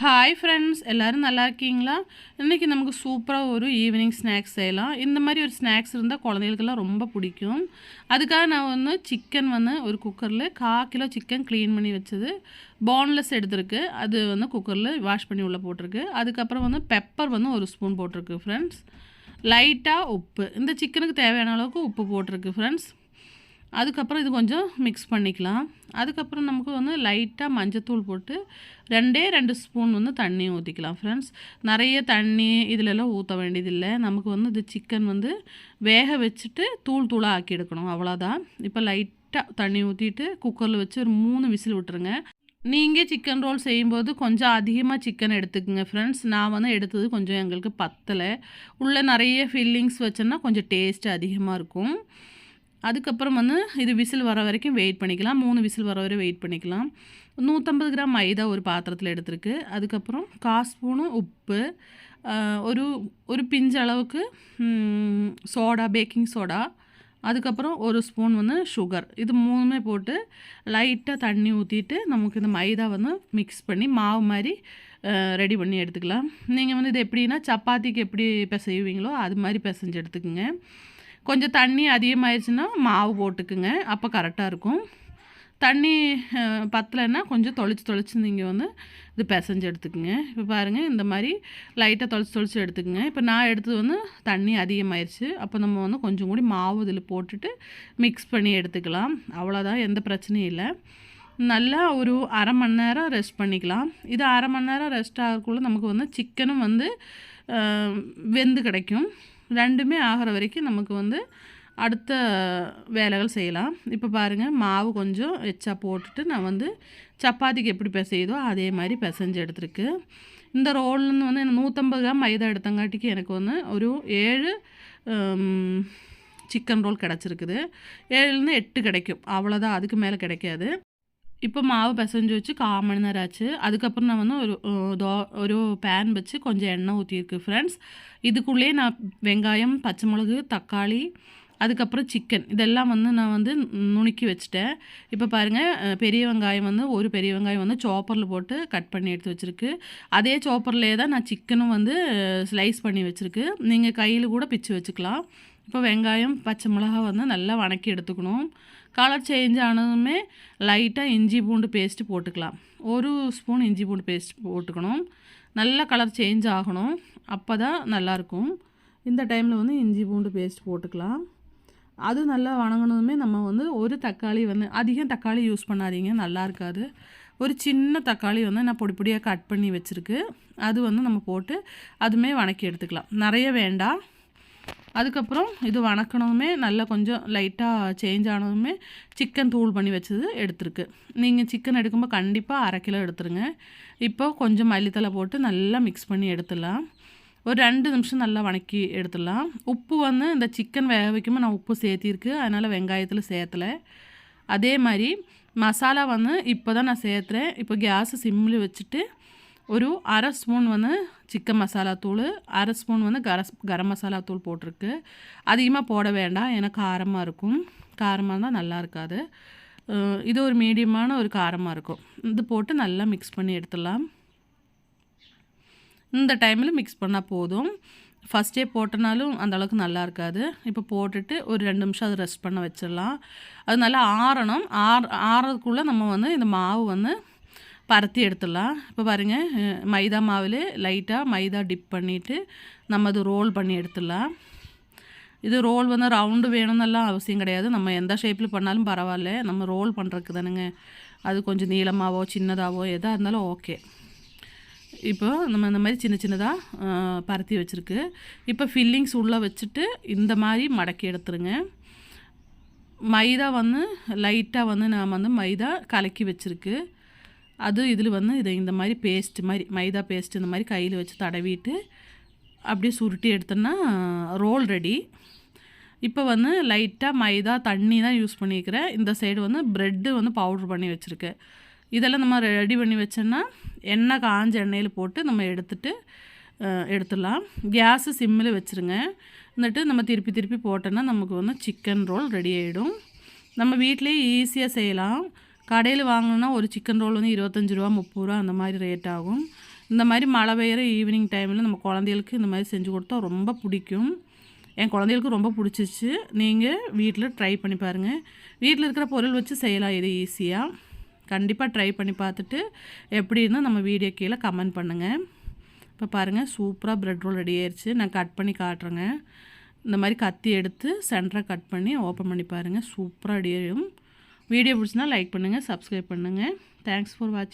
Hi friends எல்லோரும் நல்லா இருக்கீங்களா? இன்றைக்கி நமக்கு சூப்பராக ஒரு ஈவினிங் ஸ்நாக்ஸ் செய்யலாம். இந்த மாதிரி ஒரு ஸ்நாக்ஸ் இருந்தால் குழந்தைகளுக்கெல்லாம் ரொம்ப பிடிக்கும். அதுக்காக நான் வந்து சிக்கன் வந்து ஒரு குக்கரில் கா கிலோ சிக்கன் க்ளீன் பண்ணி வச்சது. போன்லெஸ் எடுத்திருக்கு. அது வந்து குக்கரில் வாஷ் பண்ணி உள்ளே போட்டிருக்கு. அதுக்கப்புறம் வந்து பெப்பர் வந்து ஒரு ஸ்பூன் போட்டிருக்கு ஃப்ரெண்ட்ஸ் லைட்டாக உப்பு. இந்த சிக்கனுக்கு தேவையான அளவுக்கு உப்பு போட்டிருக்கு ஃப்ரெண்ட்ஸ் அதுக்கப்புறம் இது கொஞ்சம் மிக்ஸ் பண்ணிக்கலாம். அதுக்கப்புறம் நமக்கு வந்து லைட்டாக மஞ்சத்தூள் போட்டு ரெண்டே ரெண்டு ஸ்பூன் வந்து தண்ணி ஊற்றிக்கலாம் ஃப்ரெண்ட்ஸ் நிறைய தண்ணி இதிலெல்லாம் ஊற்ற வேண்டியதில்லை. நமக்கு வந்து இது சிக்கன் வந்து வேக வச்சுட்டு தூள் தூளாக ஆக்கி எடுக்கணும். அவ்வளோதான் இப்போ லைட்டாக தண்ணி ஊற்றிட்டு குக்கரில் வச்சு ஒரு மூணு விசில் விட்டுருங்க. நீங்கள் சிக்கன் ரோல் செய்யும்போது கொஞ்சம் அதிகமாக சிக்கன் எடுத்துக்கோங்க ஃப்ரெண்ட்ஸ் நான் வந்து எடுத்தது கொஞ்சம் எங்களுக்கு பத்தலை. உள்ளே நிறைய ஃபில்லிங்ஸ் வச்சோன்னா கொஞ்சம் டேஸ்ட் அதிகமாக இருக்கும். அதுக்கப்புறம் வந்து இது விசில் வர வரைக்கும் வெயிட் பண்ணிக்கலாம். மூணு விசில் வர வரை வெயிட் பண்ணிக்கலாம். நூற்றம்பது கிராம் மைதா ஒரு பாத்திரத்தில் எடுத்துருக்கு. அதுக்கப்புறம் கால் ஸ்பூனும் உப்பு ஒரு ஒரு பிஞ்சளவுக்கு சோடா பேக்கிங் சோடா அதுக்கப்புறம் ஒரு ஸ்பூன் வந்து சுகர். இது மூணுமே போட்டு லைட்டாக தண்ணி ஊற்றிட்டு நமக்கு இந்த மைதா வந்து மிக்ஸ் பண்ணி மாவு மாதிரி ரெடி பண்ணி எடுத்துக்கலாம். நீங்கள் வந்து இது எப்படின்னா சப்பாத்திக்கு எப்படி பிசைவீங்களோ அது மாதிரி பிசைஞ்சு எடுத்துக்கோங்க. கொஞ்சம் தண்ணி அதிகமாகிடுச்சுன்னா மாவு போட்டுக்குங்க. அப்போ கரெக்டாக இருக்கும். தண்ணி பத்தலைன்னா கொஞ்சம் தொளிச்சு தொளிச்சு நீங்கள் வந்து இது பிசைஞ்சு எடுத்துக்கோங்க. இப்போ பாருங்கள் இந்த மாதிரி லைட்டாக தொளிச்சு தொளிச்சு எடுத்துக்கோங்க. இப்போ நான் எடுத்தது வந்து தண்ணி அதிகமாயிருச்சு. அப்போ நம்ம வந்து கொஞ்சம் கூடி மாவு இதில் போட்டுட்டு மிக்ஸ் பண்ணி எடுத்துக்கலாம். அவ்வளோதான் எந்த பிரச்சனையும் இல்லை. நல்லா ஒரு அரை மணி நேரம் ரெஸ்ட் பண்ணிக்கலாம். இது அரை மணி நேரம் ரெஸ்ட் ஆகக்குள்ளே நமக்கு வந்து சிக்கனும் வந்து வெந்து கிடைக்கும். ரெண்டுமே ஆகிற வரைக்கும் நமக்கு வந்து அடுத்த வேலைகள் செய்யலாம். இப்போ பாருங்கள் மாவு கொஞ்சம் எச்சா போட்டுட்டு நான் வந்து சப்பாத்திக்கு எப்படி பிசையுதோ அதே மாதிரி பிசைஞ்சு எடுத்துருக்கு. இந்த ரோல்லேருந்து வந்து நூற்றம்பது கிராம் மைதா எடுத்தங்காட்டிக்கு எனக்கு வந்து ஒரு ஏழு சிக்கன் ரோல் கிடச்சிருக்குது. ஏழுலேருந்து எட்டு கிடைக்கும். அவ்வளோதான் அதுக்கு மேலே கிடைக்காது. இப்போ மாவு பிசைஞ்சு வச்சு கால் மணி நேரம் ஆச்சு. அதுக்கப்புறம் நான் வந்து ஒரு தோ ஒரு பேன் வச்சு கொஞ்சம் எண்ணெய் ஊற்றியிருக்கு ஃப்ரெண்ட்ஸ் இதுக்குள்ளேயே நான் வெங்காயம் பச்சை மிளகு தக்காளி அதுக்கப்புறம் சிக்கன் இதெல்லாம் வந்து நான் வந்து நுணுக்கி வச்சுட்டேன். இப்போ பாருங்கள் பெரிய வெங்காயம் வந்து ஒரு பெரிய வெங்காயம் வந்து சாப்பரில் போட்டு கட் பண்ணி எடுத்து வச்சுருக்கு. அதே சாப்பர்லேயே தான் நான் சிக்கனும் வந்து ஸ்லைஸ் பண்ணி வச்சுருக்கு. நீங்கள் கையில் கூட பிச்சு வச்சுக்கலாம். இப்போ வெங்காயம் பச்சை மிளகா வந்து நல்லா வணக்கி எடுத்துக்கணும். கலர் சேஞ்ச் ஆனதுமே லைட்டாக இஞ்சி பூண்டு பேஸ்ட்டு போட்டுக்கலாம். ஒரு ஸ்பூன் இஞ்சி பூண்டு பேஸ்ட் போட்டுக்கணும். நல்லா கலர் சேஞ்ச் ஆகணும். அப்போ தான் நல்லாயிருக்கும் இந்த டைமில் வந்து இஞ்சி பூண்டு பேஸ்ட் போட்டுக்கலாம். அது நல்லா வணங்கினதுமே நம்ம வந்து ஒரு தக்காளி வந்து அதிகம் தக்காளி யூஸ் பண்ணாதீங்க நல்லா இருக்காது. ஒரு சின்ன தக்காளி வந்து நான் பொடி பொடியாக கட் பண்ணி வச்சுருக்கு. அது வந்து நம்ம போட்டு அதுவுமே வணக்கி எடுத்துக்கலாம். நிறைய வேண்டாம். அதுக்கப்புறம் இது வணக்கணுமே நல்லா கொஞ்சம் லைட்டாக சேஞ்ச் ஆனதுமே சிக்கன் தூள் பண்ணி வச்சது எடுத்துருக்கு. நீங்கள் சிக்கன் எடுக்கும்போது கண்டிப்பாக அரை கிலோ எடுத்துருங்க. இப்போ கொஞ்சம் மல்லித்தலை போட்டு நல்லா மிக்ஸ் பண்ணி எடுத்துடலாம். ஒரு ரெண்டு நிமிஷம் நல்லா வணக்கி எடுத்துடலாம். உப்பு வந்து இந்த சிக்கன் வேக வைக்கும்போது நான் உப்பு சேர்த்திருக்கு அதனால் வெங்காயத்தில் சேர்த்தலை. அதே மாதிரி மசாலா வந்து இப்போ தான் நான் சேர்த்துறேன். இப்போ கேஸை சிம்மில் வச்சுட்டு ஒரு அரை ஸ்பூன் வந்து சிக்கன் மசாலா தூள் அரை ஸ்பூன் வந்து கரஸ் கரம் மசாலா தூள் போட்டிருக்கு. அதிகமாக போட வேண்டாம் ஏன்னா காரமாக இருக்கும். காரமாக இருந்தால் நல்லா இருக்காது. இது ஒரு மீடியமான ஒரு காரமாக இருக்கும். இது போட்டு நல்லா மிக்ஸ் பண்ணி எடுத்துடலாம். இந்த டைமில் மிக்ஸ் பண்ணால் போதும். ஃபஸ்ட்டே போட்டனாலும் அந்தளவுக்கு நல்லா இருக்காது. இப்போ போட்டுட்டு ஒரு ரெண்டு நிமிஷம் அதை ரெஸ்ட் பண்ண வச்சிடலாம். அது நல்லா ஆறணும். ஆற ஆறதுக்குள்ளே நம்ம வந்து இந்த மாவு வந்து பரத்தி எடுத்துடலாம். இப்போ பாருங்கள் மைதா மாவில் லைட்டாக மைதா டிப் பண்ணிவிட்டு நம்ம அது ரோல் பண்ணி எடுத்துடலாம். இது ரோல் வந்து ரவுண்டு வேணும்னெல்லாம் அவசியம் கிடையாது. நம்ம எந்த ஷேப்பில் பண்ணாலும் பரவாயில்ல. நம்ம ரோல் பண்ணுறதுக்கு தானுங்க. அது கொஞ்சம் நீளமாகவோ சின்னதாகவோ எதாக இருந்தாலும் ஓகே இப்போ நம்ம இந்த மாதிரி சின்ன சின்னதாக பரத்தி வச்சுருக்கு. இப்போ ஃபில்லிங்ஸ் உள்ளே வச்சுட்டு இந்த மாதிரி மடக்கி எடுத்துருங்க. மைதா வந்து லைட்டாக வந்து நான் வந்து மைதா கலக்கி வச்சுருக்கு. அது இதில் வந்து இதை இந்த மாதிரி பேஸ்ட் மாதிரி மைதா பேஸ்ட் இந்த மாதிரி கையில் வச்சு தடவிட்டு அப்படியே சுருட்டி எடுத்தோன்னா ரோல் ரெடி இப்போ வந்து லைட்டாக மைதா தண்ணி தான் யூஸ் பண்ணிக்கிறேன் இந்த சைடு வந்து ப்ரெட்டு வந்து பவுட்ரு பண்ணி வச்சுருக்கேன். இதெல்லாம் நம்ம ரெடி பண்ணி வச்சோன்னா எண்ணெய் காஞ்ச எண்ணெயில் போட்டு நம்ம எடுத்துட்டு எடுத்துடலாம். கேஸு சிம்மில் வச்சுருங்க. வந்துட்டு நம்ம திருப்பி திருப்பி போட்டோன்னா நமக்கு வந்து சிக்கன் ரோல் ரெடி ஆகிடும் நம்ம வீட்டிலே ஈஸியாக செய்யலாம். கடையில் வாங்கினோன்னா ஒரு சிக்கன் ரோல் வந்து இருபத்தஞ்சி ரூபா முப்பது ரூபா அந்த மாதிரி ரேட் ஆகும். இந்த மாதிரி மழை பெய்கிற ஈவினிங் டைமில் நம்ம குழந்தைகளுக்கு இந்த மாதிரி செஞ்சு கொடுத்தா ரொம்ப பிடிக்கும். என் குழந்தைகளுக்கு ரொம்ப பிடிச்சிச்சு நீங்கள் வீட்டில் ட்ரை பண்ணி பாருங்கள் வீட்டில் இருக்கிற பொருள் வச்சு செய்யலாம் இது ஈஸியாக கண்டிப்பாக ட்ரை பண்ணி பார்த்துட்டு எப்படின்னு நம்ம வீடியோ கீழே கமெண்ட் பண்ணுங்கள் இப்போ பாருங்கள் சூப்பராக ப்ரெட் ரோல் ரெடி ஆயிடுச்சு நான் கட் பண்ணி காட்டுறேங்க. இந்த மாதிரி கத்தி எடுத்து சென்டரை கட் பண்ணி ஓப்பன் பண்ணி பாருங்கள் சூப்பராக ரெடி ஆகும் வீடியோ பிடிச்சினா லைக் பண்ணுங்கள் சப்ஸ்கிரைப் பண்ணுங்கள் தேங்க்ஸ் ஃபார் வாட்சிங்